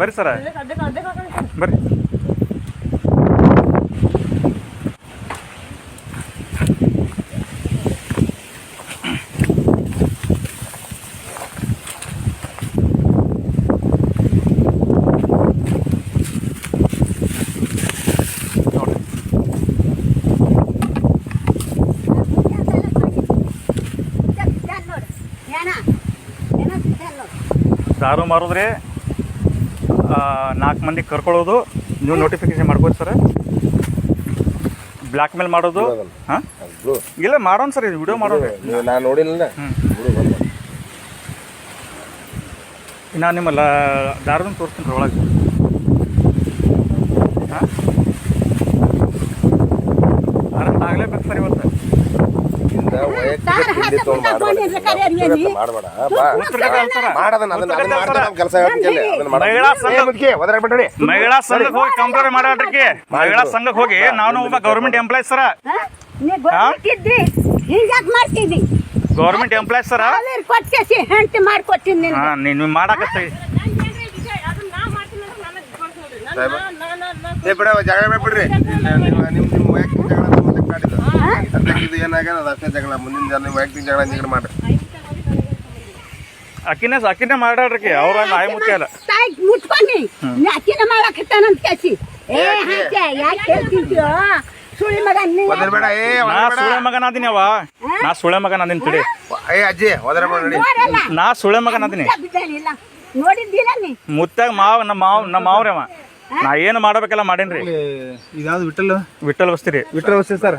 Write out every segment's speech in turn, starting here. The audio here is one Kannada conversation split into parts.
ಬರ್ರಿ ಸರ. ಬರ್ರಿ. ಸಾರು ಮಾರೋದ್ರಿ? ನಾಲ್ಕು ಮಂದಿ ಕರ್ಕೊಳ್ಳೋದು. ನೀವು ನೋಟಿಫಿಕೇಶನ್ ಮಾಡ್ಬೋದು ಸರ್. ಬ್ಲ್ಯಾಕ್ ಮೇಲ್ ಮಾಡೋದು ಹಾಂ? ಇಲ್ಲ ಮಾಡೋಣ ಸರ್ ಇದು ವಿಡಿಯೋ ಮಾಡೋದು ನಾನು ನೋಡಿಲ್ಲ ನಾನು ನಿಮ್ಮಲ್ಲ ದಾರದನ್ನು ತೋರಿಸ್ತೀನಿ ಒಳಗೆ. ಹಾಂ? ಅರೆಸ್ಟ್ ಆಗಲೇಬೇಕು ಸರ್ ಇವತ್ತು. ಮಾಡದನ್ನ ಅದನ್ನ ಅದನ್ನ ಕೆಲಸ ಅದನ್ನ ಮಾಡ ಮಹಿಳಾ ಸಂಘ- ಬಿಡ್ರಿ. ಮಹಿಳಾ ಸಂಘಕ್ಕೆ ಹೋಗಿ ಕಂಪ್ಲೇಂಟ್ ಮಾಡಿ ಮಹಿಳಾ ಸಂಘಕ್ಕೆ ಹೋಗಿ ನಾನು ಒಬ್ಬ ಗೌರ್ಮೆಂಟ್ ಎಂಪ್ಲಾಯ್ ಸರ ಗೌರ್ಮೆಂಟ್ ಎಂಪ್ಲಾಯ್ ಸರ ಹೆಂಡತಿ ಮಾಡ್ಕೊಟ್ಟಿನಿ ನೀನು ಮಾಡಾಕತ್ತಿ ಏ ಬಿಡ ಜಗಳ ಬೇಡ ಬಿಡ್ರಿ ನಿಮ್ಮ ನಮ್ಮ ಇದು ಏನಾಗ್ಯದ ಅದು ಜಗಳ ಮುಂದಿನ ಜನ ವೈಯಕ್ತಿಕ ಜಗಳ ಮಾಡ್ರಿ. ಅಕ್ಕಿನೇ ಅಕ್ಕಿನೇ ಮಾಡಾಡ್ರಿ ಅವ್ರ ನಾಯಿ ಮುಖ್ಯ ಅಲ್ಲ ತಾಯಿ ಮುಟ್ಕೊಂಡಿ ಅಕ್ಕಿನ ಮಾಡಾಕತ್ತಾನಂತ ಕೇಸಿ ಏ ಹಾಕ್ಯ ಯಾಕೆ ಹೇಳ್ತಿದ್ಯೋ ಸುಳಿ ಮಗ ನೀ ಏ ಸುಳೆ ಮಗನ ಅದೀನಿ ಅವ. ನಾ ಸುಳೆ ಮಗನ ಅದೀನಿ ತಿಳಿ ಏ ಅಜ್ಜಿ ಒದರ್ಬೇಡ ನಡಿ. ನಾ ಸುಳೆ ಮಗನ ಅದೀನಿ ನೀ? ಮುತ್ತಾಗ ಮಾವ ನಮ್ಮ ಮಾವ ನಮ್ಮ ಮಾವ್ರಿ ಅವ. ನಾ ಏನು ಮಾಡಬೇಕಲ್ಲ ಮಾಡೇನ್ರಿ. ಇದ್ಯಾವ್ದು ವಿಠಲ್? ವಿಠಲ್ ವಸ್ತಿರಿ. ವಿಠಲ್ ವಸ್ತಿ ಸರ್.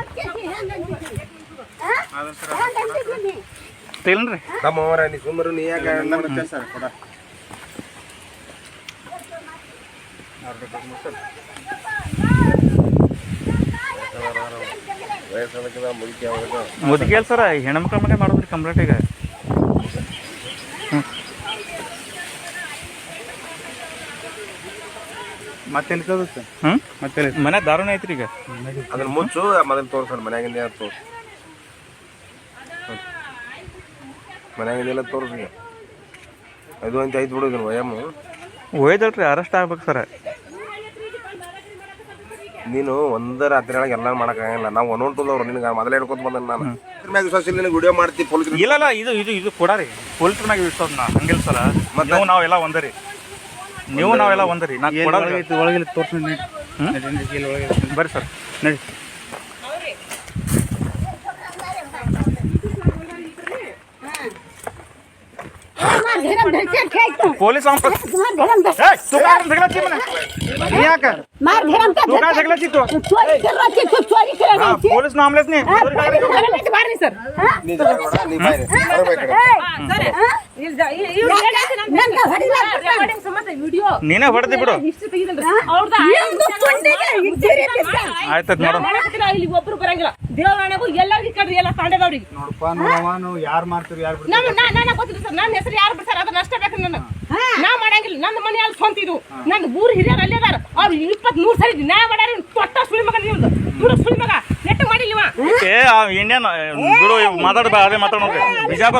ತಿಲ್ರಿ ತಮ್ಮ ಅವರ ನೀ ಸುಮ್ಮರು ನೀ ಯಾಕೆ ನಮ್ಮ ಸರ್ ಕೊಡ. ಮುದುಕೇಲ್ ಸರ ಹೆಣ್ಮಕ್ಳ ಮನೆ ಮಾಡಿದ್ರಿ ಕಂಪ್ಲೀಟ್ ಈಗ. ಮತ್ತೆ ಸರ್ ಹ್ಞೂ ಮತ್ತೆ ಮನೆ ದಾರುಣ ಐತ್ರಿ ಈಗ. ಅದನ್ನ ಮುಚ್ಚು ಮೊದಲು ತೋರ್ಸೋಣ ಮನ್ಯಾಗಿಂದ ತೋರ್ಸು. ಮನ್ಯಾಗಿಂದ ತೋರಿಸಿ. ತೋರ್ಸಿ ಅದು ಅಂತ ಐದು ಬಿಡೋದಿಲ್ಲ ವಯಮ್ಮು ಒಯ್ದಲ್ರಿ ಅರೆಸ್ಟ್ ಆಗ್ಬೇಕು ಸರ. ನೀನು ಒಂದ ರಾತ್ರಿ ಒಳಗೆ ಎಲ್ಲ ಮಾಡಕ್ಕಾಗಲ್ಲ ನಾವು ಒಂದೊಂದು ತುಲ್ದವ್ರು ನಿನಗೆ ಮೊದಲೇ ಹೇಳ್ಕೊತ ಬಂದ ನಾನು. ಇದ್ರ ಮ್ಯಾಗ ವಿಶ್ವಾಸ ಇಲ್ಲ ನಿನಗೆ ವಿಡಿಯೋ ಮಾಡ್ತಿ ಪೊಲೀಸ್ ಇಲ್ಲ ಇಲ್ಲ ಇದು ಇದು ಇದು ಕೊಡಾರಿ ಪೊಲೀಸ್ ಮ್ಯಾಗ ವಿಶ್ವಾಸ ನಾ ಹಂಗಿಲ್ಲ ಸರ. ನೀವು ನಾವೆಲ್ಲ ಒಂದರಿ ನೀವು ನಾವೆಲ್ಲ ಒಂದರಿ ನಾ ಕೊಡೋದು ಒಳಗೆ ತೋರ್ಸಿ ಬರ್ರಿ ಸರ್. ನಡಿ. पोलीस आम तू काय झगडाची म्हणे या का मार घेरम तू काय झगडाची तू चोरी करवाची तू चोरी हा करायची पोलीस नामलेच नाही चोरी करायला. ಬಾರ್ರಿ ಸರ್ ನೀ ಜಾಗ ಬೇಡ, ನೀ ಬಾಯ್ರಿ. ಹೊರಗ್ ಬಾ ಈ ಕಡೆ. ನಂಗ ಹೊಡಿಲ ರೆಕಾರ್ಡಿಂಗ್ ಸಮೇತ ವಿಡಿಯೋ ನೀನೇ ಹೊಡೆದಿ ಬಿಡು ಇಷ್ಟು ತೆಗಿದಲ್ರಿ ಅವ್ರದ್ದು ನಿಮ್ದು ತುಂಡಿಗೆ ಇದ್ದೀರಿ ಅಂತ. ಆಯ್ತದ ನೋಡು ಇಲ್ಲಿ ಒಬ್ರು ಬರಂಗಿಲ್ಲ ದೇವರಾಣೆಗೂ ಎಲ್ಲರಿಗೂ ಕಡ್ರಿ ಎಲ್ಲ ತಾಂಡದವ್ರಿಗೆ ನೋಡಪ್ಪ ನೋಡವ ನಾವು ಯಾರು ಮಾಡ್ತೀವಿ ಯಾರು ನಮ್ಮ ನನ್ನ ಗೊತ್ತಿಲ್ಲ ಸರ್ ನನ್ನ ಹೆಸರು ಯಾರು ಬಿಡ್ತಾರೆ ಅದನ್ನ ಅಷ್ಟೇ ಬೇಕು ನನಗೆ ನಾ ಮಾಡಂಗಿಲ್ಲ. ನನ್ನ ಮನೆ ಅಲ್ಲಿ ಸ್ವಂತ ಇದು. ನನ್ನ ಊರು ಹಿರಿಯರು ಅಲ್ಲೇ ಅದಾರ. ಅವ್ರು ಇಪ್ಪತ್ ನೂರು ಸರಿ ನ್ಯಾಯ ಮಾಡ್ಯಾರ ತೊಟ್ಟ ಸುಳಿ ಮಗ ನಿಮ್ದು ದುಡು ಸುಳಿ ಮಗ. ನೆಟ್ಟ ಮಾಡಿಲ್ಲ ಇವ. ಏ ಇಂಡಿಯನ್ ಬಿಡು ಮಾತಾಡ ಅದೇ. ಮಾತಾಡೋದು ಬಿಜಾಪುರ